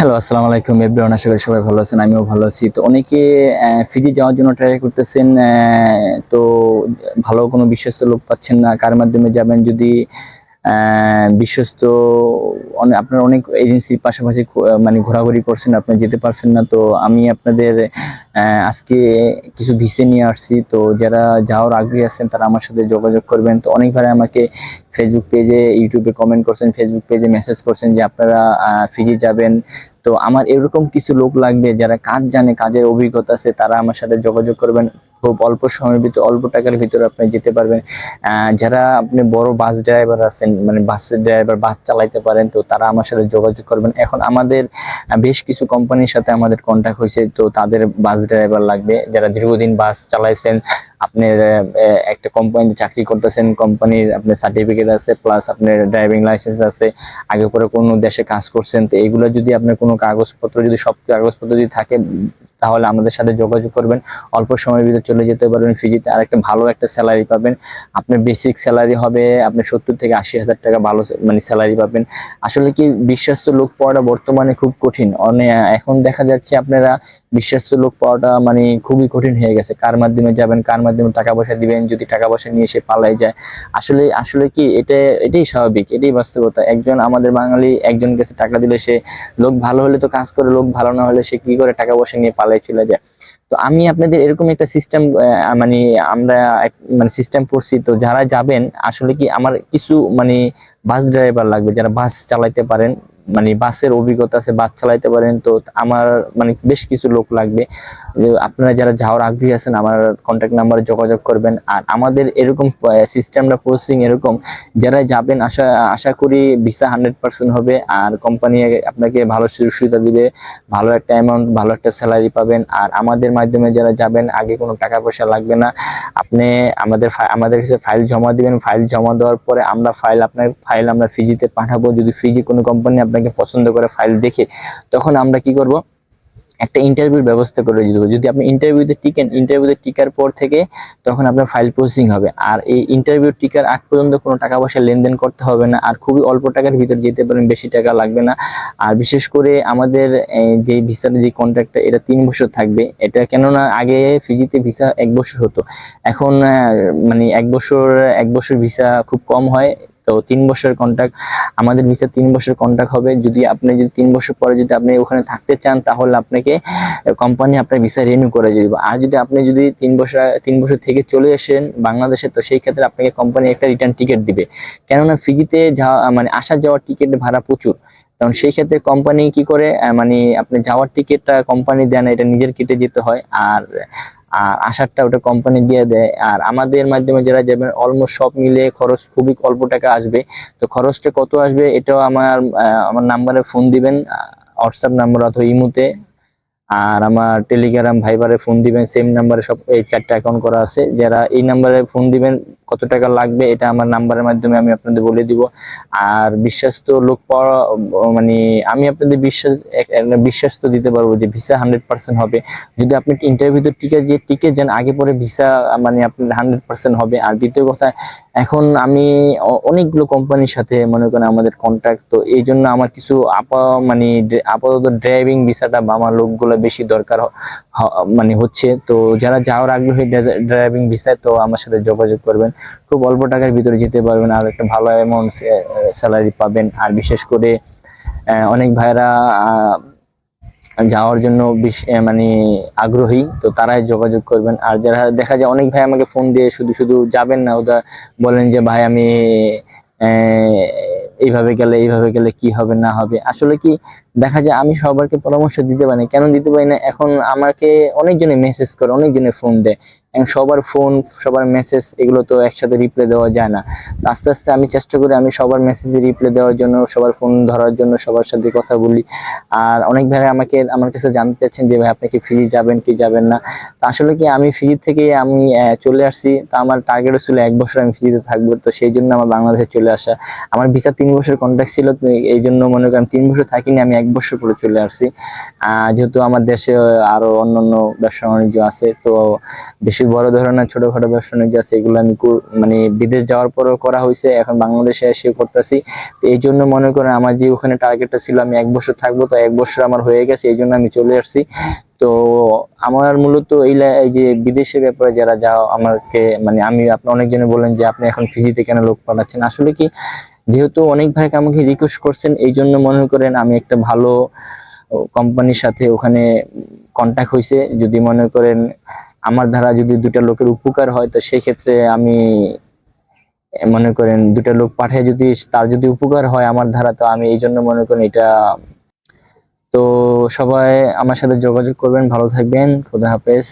Hello আসসালামু আলাইকুম everyone আশা করি সবাই ভালো আছেন, আমিও ভালো আছি। তো অনেকে ফিজি যাওয়ার জন্য ট্রাই করতেছেন তো ভালো কোনো বিশ্বস্ত লোক পাচ্ছেন না, কার মাধ্যমে যাবেন? যদি বিশ্বস্ত আপনার অনেক এজেন্সির পাশাপাশি মানে ঘোরাঘুরি করছেন, আপনি যেতে পারছেন না, তো আমি আপনাদের আজকে কিছু ভিসে নিয়ে আসছি। তো যারা যাওয়ার আগ্রহী আছেন, তারা আমার সাথে যোগাযোগ করবেন। তো অনেক আমাকে ফেসবুক পেজে ইউটিউবে কমেন্ট করছেন ফেসবুক পেজে মেসেজ করছেন যে আপনারা ফিজি যাবেন। তো আমার এরকম কিছু লোক লাগবে যারা কাজ জানে, কাজের অভিজ্ঞতা আছে, তারা আমার সাথে যোগাযোগ করবেন। খুব অল্প সময়ের ভিতরে, অল্প টাকার ভিতরে আপনি যেতে পারবেন। যারা আপনি বড় বাস ড্রাইভার আছেন মানে বাস ড্রাইভার বাস চালাইতে পারেন, তো তারা আমার সাথে যোগাযোগ করবেন। এখন আমাদের বেশ কিছু কোম্পানির সাথে আমাদের কন্ট্যাক্ট হয়েছে, তো তাদের বাস ড্রাইভার লাগবে। যারা দীর্ঘদিন বাস চালাইছেন আপনার একটা কোম্পানিতে চাকরি করতেছেন কোম্পানির আপনার সার্টিফিকেট আছে প্লাস আপনার ড্রাইভিং লাইসেন্স আছে, আগে পরে কোনো দেশে কাজ করছেন, তো এগুলো যদি আপনার কোনো কাগজপত্র, যদি সব কাগজপত্র যদি থাকে তাহলে আমাদের সাথে যোগাযোগ করবেন। অল্প সময়ের ভিতরে চলে যেতে পারবেন ফিজিতে। আর একটা ভালো একটা স্যালারি পাবেন। আপনার বেসিক স্যালারি হবে, আপনি সত্তর থেকে আশি হাজার টাকা ভালো মানে স্যালারি পাবেন। আসলে কি বিশ্বাস্ত লোক পাওয়াটা বর্তমানে খুব কঠিন। অনেক এখন দেখা যাচ্ছে আপনারা বিশ্বাস্ত লোক পাওয়াটা মানে খুবই কঠিন হয়ে গেছে। কার মাধ্যমে যাবেন, কার মাধ্যমে টাকা পয়সা দিবেন, যদি টাকা পয়সা নিয়ে সে পালাই যায়। আসলে আসলে কি এটা, এটাই স্বাভাবিক, এটাই বাস্তবতা। একজন আমাদের বাঙালি একজন কাছে টাকা দিলে সে লোক ভালো হলে তো কাজ করে, লোক ভালো না হলে সে কি করে টাকা পয়সা নিয়ে চলে যায়। তো আমি আপনাদের এরকম একটা সিস্টেম মানে আমরা মানে সিস্টেম করছি। তো যারা যাবেন, আসলে কি আমার কিছু মানে বাস ড্রাইভার লাগবে, যারা বাস চালাইতে পারেন। মানে বাসের অভিজ্ঞতা আছে, বাস চালাইতে পারেন, তো আমার মানে বেশ কিছু লোক লাগবে। আপনারা যারা যাওয়ার আগ্রহী আছেন, আমার কন্ট্যাক্ট নাম্বারে যোগাযোগ করবেন। আর আমাদের এরকম সিস্টেমটা প্রসেসিং এরকম, যারা যাবেন, আশা আশা করি ভিসা হান্ড্রেড পার্সেন্ট হবে। আর কোম্পানি আপনাকে ভালো সুযোগ সুবিধা দিবে, ভালো একটা অ্যামাউন্ট ভালো একটা স্যালারি পাবেন। আর আমাদের মাধ্যমে যারা যাবেন, আগে কোনো টাকা পয়সা লাগবে না। আপনি আমাদের আমাদের কাছে ফাইল জমা দিবেন। ফাইল জমা দেওয়ার পরে আমরা ফাইল আপনার ফাইল আমরা ফিজিতে পাঠাবো। যদি ফিজি কোনো কোম্পানি আপনাকে পছন্দ করে ফাইল দেখে, তখন আমরা কি করব? একটা ইন্টারভিউর ব্যবস্থা করে দেবো। যদি আপনি ইন্টারভিউতে টিকেন ইন্টারভিউতে টিকার পর থেকে তখন আপনার ফাইল প্রসেসিং হবে। আর এই ইন্টারভিউ টিকার আগ পর্যন্ত কোনো টাকা পয়সা লেনদেন করতে হবে না। আর খুবই অল্প টাকার ভিতর যেতে পারেন, বেশি টাকা লাগবে না। আর বিশেষ করে আমাদের যে ভিসার যে কন্ট্রাক্টটা এটা তিন বছর থাকবে। এটা কেননা আগে ফিজিতে ভিসা এক বছর হতো। এখন মানে এক বছর এক বছর ভিসা খুব কম হয়। তো তিন বছরের কন্ট্রাক্ট আমাদের ভিসা তিন বছর কন্ট্রাক্ট হবে। যদি আপনি যদি তিন বছর পরে যদি আপনি ওখানে থাকতে চান, তাহলে আপনাকে কোম্পানি আপনার ভিসা রিনিউ করে দিবে। আর যদি আপনি যদি তিন বছর তিন বছর থেকে চলে আসেন বাংলাদেশে, তো সেই ক্ষেত্রে আপনাকে কোম্পানি একটা রিটার্ন টিকিট দিবে। কেননা ফিজিতে যাওয়া মানে আসা যাওয়ার টিকিট ভাড়া প্রচুর। কারণ সেই ক্ষেত্রে কোম্পানি কি করে মানে আপনি যাওয়ার টিকিটটা কোম্পানি দেন এটা নিজের কেটে যেতে হয়। আর আর আসারটা ওটা কোম্পানি দিয়ে দেয়। আর আমাদের মাধ্যমে যারা যাবেন অলমোস্ট সব মিলে খরচ খুবই অল্প টাকা আসবে। তো খরচটা কত আসবে এটাও আমার আমার নাম্বারে ফোন দিবেন হোয়াটসঅ্যাপ নাম্বার অথবা ইমুতে। আর আমার টেলিগ্রাম ভাইবারে ফোন দিবেন সেম নাম্বারে সব এই চারটা অ্যাকাউন্ট করা আছে। যারা এই নাম্বারে ফোন দিবেন কত টাকা লাগবে এটা আমার নাম্বারের মাধ্যমে আমি আপনাদের বলে দিব। আর বিশ্বাস্ত লোক মানে আমি আপনাদের বিশ্বাস বিশ্বাস তো দিতে পারব যে ভিসা হান্ড্রেড পার্সেন্ট হবে। যদি আপনি ইন্টারভিউতে টিকে যে, টিকে যান, আগে পরে ভিসা মানে আপনার হান্ড্রেড পার্সেন্ট হবে। আর দ্বিতীয় কথা, এখন আমি অনেকগুলো কোম্পানির সাথে মনে করেন আমাদের কন্ট্যাক্ট তো এই জন্য আমার কিছু আপা মানে আপাতত ড্রাইভিং ভিসাটা বা আমার লোকগুলো বেশি দরকার মানে হচ্ছে। তো যারা যাওয়ার আগ্রহী ড্রাইভিং ভিসায় তো আমার সাথে যোগাযোগ করবেন। খুব অল্প টাকার ভিতরে যেতে পারবেন আর একটা ভালো অ্যামাউন্ট স্যালারি পাবেন। আর বিশেষ করে অনেক ভাইরা যাওয়ার জন্য মানে আগ্রহী, তো তারাই যোগাযোগ করবেন। আর যারা, দেখা যায় অনেক ভাই আমাকে ফোন দিয়ে শুধু শুধু যাবেন না ওটা বলেন যে, ভাই, আমি এইভাবে গেলে এইভাবে গেলে কি হবে, না হবে? আসলে কি, দেখা যায় আমি সবারকে পরামর্শ দিতে পারি কেন দিতে পারি না? এখন আমাকে অনেকজনে মেসেজ করে, অনেকজনে ফোন দেয়। সবার ফোন সবার মেসেজ এগুলো তো একসাথে রিপ্লাই দেওয়া যায় না। তো আস্তে আস্তে আমি চেষ্টা করি আমি সবার মেসেজে রিপ্লাই দেওয়ার জন্য, সবার ফোন ধরার জন্য, সবার সাথে কথা বলি। আর অনেক ভাই আমাকে, আমার কাছে জানতে চাচ্ছেন যে, ভাই, আপনি কি ফিজি যাবেন, কি যাবেন না? তো আসলে কি আমি ফিজি থেকে আমি চলে আসছি। তো আমার টার্গেট ছিল এক বছর আমি ফিজিতে থাকব। তো সেই জন্য আমার বাংলাদেশে চলে আসা। আমার ভিসা তিন বছর কন্ট্রাক্ট ছিল এই জন্য মনে করেন তিন বছর থাকিনি, আমি এক বছর পরে চলে আসছি। যেহেতু আমার দেশে আরও অন্যান্য ব্যবসা বাণিজ্য আছে, তো বেশ বেশি বড় ধরনের ছোটখাটো ব্যবসা নিয়ে যাচ্ছে এগুলো আমি মানে বিদেশ যাওয়ার পরও করা হয়েছে, এখন বাংলাদেশে এসে করতেছি। তো এই জন্য মনে করেন আমার যে ওখানে টার্গেটটা ছিল, আমি এক বছর থাকব, তো এক বছর আমার হয়ে গেছে, এই জন্য আমি চলে আসছি। তো আমার মূলত এই যে বিদেশের ব্যাপারে যারা যাও, আমাকে মানে আমি আপনি অনেকজনে বলেন যে, আপনি এখন ফিজিতে কেন লোক পাঠাচ্ছেন? আসলে কি, যেহেতু অনেক ভাই আমাকে রিকোয়েস্ট করছেন, এই জন্য মনে করেন আমি একটা ভালো কোম্পানির সাথে ওখানে কন্ট্যাক্ট হয়েছে যদি মনে করেন আমার দ্বারা যদি দুটা লোকের উপকার হয়, তো সেই ক্ষেত্রে আমি মনে করেন দুটা লোক পাঠায় যদি তার যদি উপকার হয় আমার দ্বারা, তো আমি এই জন্য মনে করেন এটা, তো সবাই আমার সাথে যোগাযোগ করবেন, ভালো থাকবেন, খোদা হাফেজ।